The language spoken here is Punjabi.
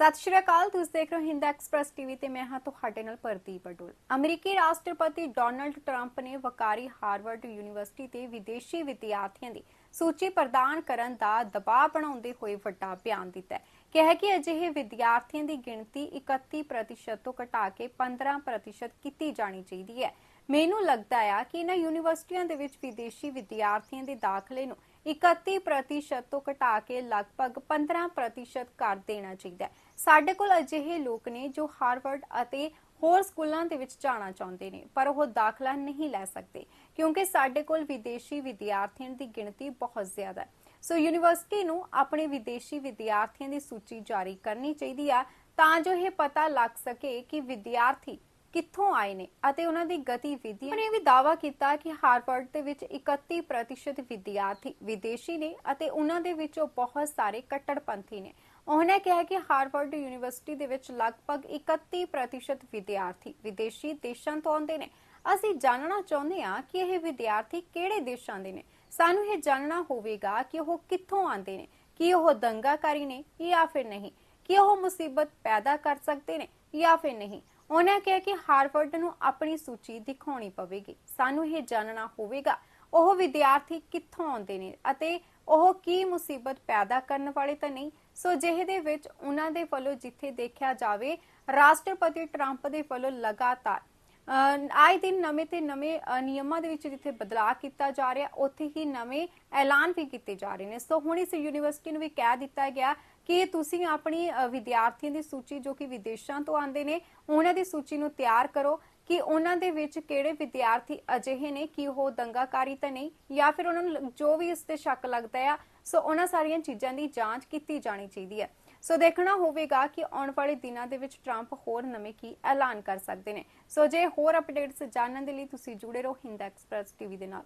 ਸਤਿ ਸ਼੍ਰੀ ਅਕਾਲ, ਤੁਸੀਂ ਦੇਖ ਰਹੇ ਹੋ ਹਿੰਦ ਐਕਸਪ੍ਰੈਸ ਟੀਵੀ ਤੇ ਮੈਂ ਹਾਂ ਤੁਹਾਡੇ ਨਾਲ ਪ੍ਰਦੀਪ ਬਡੋਲ ਅਮਰੀਕੀ ਰਾਸ਼ਟਰਪਤੀ ਡੋਨਲਡ ਟਰੰਪ ਨੇ ਵਕਾਰੀ ਹਾਰਵਰਡ ਯੂਨੀਵਰਸਿਟੀ ਤੇ ਵਿਦੇਸ਼ੀ ਵਿਦਿਆਰਥੀਆਂ ਦੀ ਸੂਚੀ ਪ੍ਰਦਾਨ ਕਰਨ ਦਾ ਦਬਾਅ ਬਣਾਉਂਦੇ ਹੋਏ ਵੱਡਾ ਬਿਆਨ ਦਿੱਤਾ ਹੈ। ਕਿਹਾ ਕਿ ਅਜਿਹੇ ਵਿਦਿਆਰਥੀਆਂ ਦੀ ਗਿਣਤੀ 31% ਤੋਂ ਘਟਾ ਕੇ 15% ਕੀਤੀ ਜਾਣੀ ਚਾਹੀਦੀ ਹੈ। ਮੈਨੂੰ ਲੱਗਦਾ ਆ ਕਿ ਇਹਨਾਂ ਯੂਨੀਵਰਸਿਟੀਆਂ ਦੇ ਵਿੱਚ ਵਿਦੇਸ਼ੀ ਵਿਦਿਆਰਥੀਆਂ ਦੇ ਦਾਖਲੇ ਨੂੰ 31% ਤੋਂ ਘਟਾ ਕੇ ਲਗਭਗ 15% ਕਰ ਦੇਣਾ ਚਾਹੀਦਾ ਹੈ। ਸਾਡੇ ਕੋਲ ਅਜਿਹੇ ਲੋਕ ਨੇ ਜੋ ਹਾਰਵਰਡ ਅਤੇ ਹੋਰ ਸਕੂਲਾਂ ਦੇ ਵਿੱਚ ਜਾਣਾ ਚਾਹੁੰਦੇ ਨੇ, ਪਰ ਉਹ ਦਾਖਲਾ ਨਹੀਂ ਲੈ ਸਕਦੇ, ਕਿਉਂਕਿ ਸਾਡੇ ਕੋਲ ਵਿਦੇਸ਼ੀ ਵਿਦਿਆਰਥੀਆਂ ਦੀ ਗਿਣਤੀ ਬਹੁਤ ਜ਼ਿਆਦਾ ਹੈ। ਸੋ ਯੂਨੀਵਰਸਿਟੀ ਨੂੰ ਆਪਣੇ ਵਿਦੇਸ਼ੀ ਵਿਦਿਆਰਥੀਆਂ ਦੀ ਸੂਚੀ ਜਾਰੀ ਕਰਨੀ ਚਾਹੀਦੀ ਆ, ਤਾਂ ਜੋ ਇਹ ਪਤਾ ਲੱਗ ਸਕੇ ਕਿ ਵਿਦਿਆਰਥੀ ਕਿੱਥੋਂ ਆਏ ਨੇ ਅਤੇ ਉਹਨਾਂ ਦੀ ਗਤੀਵਿਧੀਆਂ ਨੇ ਵੀ ਦਾਵਾ ਕੀਤਾ ਕਿ ਹਾਰਵਰਡ ਦੇ ਵਿੱਚ 31% ਵਿਦਿਆਰਥੀ ਵਿਦੇਸ਼ੀ ਨੇ ਅਤੇ ਉਹਨਾਂ ਦੇ ਵਿੱਚੋਂ ਬਹੁਤ ਸਾਰੇ ਕੱਟੜਪੰਥੀ ਨੇ। ਉਹਨੇ ਕਿਹਾ ਕਿ ਹਾਰਵਰਡ ਯੂਨੀਵਰਸਿਟੀ ਦੇ ਵਿੱਚ ਲਗਭਗ 31% ਵਿਦਿਆਰਥੀ ਵਿਦੇਸ਼ੀ ਦੇਸ਼ਾਂ ਤੋਂ ਆਉਂਦੇ ਨੇ। ਅਸੀਂ ਜਾਣਨਾ ਚਾਹੁੰਦੇ ਹਾਂ ਕਿ ਇਹ ਵਿਦਿਆਰਥੀ ਕਿਹੜੇ ਦੇਸ਼ਾਂ ਦੇ ਨੇ। ਸਾਨੂੰ ਇਹ ਜਾਣਨਾ ਹੋਵੇਗਾ ਕਿ ਉਹ ਕਿੱਥੋਂ ਆਉਂਦੇ ਨੇ। ਕਿ ਉਹ ਦੰਗਾਕਾਰੀ ਨੇ ਜਾਂ ਫਿਰ ਨਹੀਂ? ਕਿ ਉਹ ਮੁਸੀਬਤ ਪੈਦਾ ਕਰ ਸਕਦੇ ਨੇ ਜਾਂ ਫਿਰ ਨਹੀਂ? ਉਹਨਾਂ ਕਿਹਾ ਕਿ ਹਾਰਵਰਡ ਨੂੰ ਆਪਣੀ ਸੂਚੀ ਦਿਖਾਉਣੀ ਪਵੇਗੀ। ਸਾਨੂੰ ਇਹ ਜਾਣਨਾ ਹੋਵੇਗਾ। ਉਹ ਵਿਦਿਆਰਥੀ ਕਿੱਥੋਂ ਆਉਂਦੇ ਨੇ ਅਤੇ ਉਹ ਕੀ ਮੁਸੀਬਤ ਪੈਦਾ ਕਰਨ ਵਾਲੇ ਤਾਂ ਨਹੀਂ। ਸੋ ਜਿਹੇ ਦੇ ਵਿੱਚ ਉਹਨਾਂ ਦੇ ਵੱਲੋਂ ਜਿੱਥੇ ਦੇਖਿਆ ਜਾਵੇ, ਰਾਸ਼ਟਰਪਤੀ ਟਰੰਪ ਦੇ ਵੱਲੋਂ ਲਗਾਤਾਰ ਆਏ ਦਿਨ ਨਵੇਂ ਤੇ ਨਵੇਂ ਨਿਯਮਾਂ ਦੇ ਵਿੱਚ ਜਿੱਥੇ ਬਦਲਾਅ ਕੀਤਾ ਜਾ ਰਿਹਾ, ਉੱਥੇ ਹੀ ਨਵੇਂ ਐਲਾਨ ਵੀ ਕੀਤੇ ਜਾ ਰਹੇ ਨੇ। ਸੋ ਹੁਣ ਇਸ ਯੂਨੀਵਰਸਿਟੀ ਨੂੰ ਵੀ ਕਹਿ ਦਿੱਤਾ ਗਿਆ ਕਿ ਤੁਸੀਂ ਆਪਣੀ ਵਿਦਿਆਰਥੀਆਂ ਦੀ ਸੂਚੀ ਜੋ ਕਿ ਵਿਦੇਸ਼ਾਂ ਤੋਂ ਆਉਂਦੇ ਨੇ, ਉਹਨਾਂ ਦੀ ਸੂਚੀ ਨੂੰ ਤਿਆਰ ਕਰੋ। ਕਿ ਉਹਨਾਂ ਦੇ ਵਿੱਚ ਕਿਹੜੇ ਵਿਦਿਆਰਥੀ ਅਜਿਹੇ ਨੇ, ਕਿ ਉਹ ਦੰਗਾਕਾਰੀ ਤਾਂ ਨਹੀਂ, ਜਾਂ ਫਿਰ ਉਹਨਾਂ ਨੂੰ ਜੋ ਵੀ ਇਸ ਤੇ ਸ਼ੱਕ ਲੱਗਦਾ ਆ, ਸੋ ਉਹਨਾਂ ਸਾਰੀਆਂ ਚੀਜ਼ਾਂ ਦੀ ਜਾਂਚ ਕੀਤੀ ਜਾਣੀ ਚਾਹੀਦੀ ਹੈ। ਸੋ ਦੇਖਣਾ ਹੋਵੇਗਾ ਕਿ ਆਉਣ ਵਾਲੇ ਦਿਨਾਂ ਦੇ ਵਿੱਚ ਟਰੰਪ ਹੋਰ ਨਵੇਂ ਕੀ ਐਲਾਨ ਕਰ ਸਕਦੇ ਨੇ। ਸੋ ਜੇ ਹੋਰ ਅਪਡੇਟਸ ਜਾਣਨ ਦੇ ਲਈ ਤੁਸੀਂ ਜੁੜੇ ਰਹੋ ਹਿੰਦ ਐਕਸਪ੍ਰੈਸ ਟੀਵੀ ਦੇ ਨਾਲ।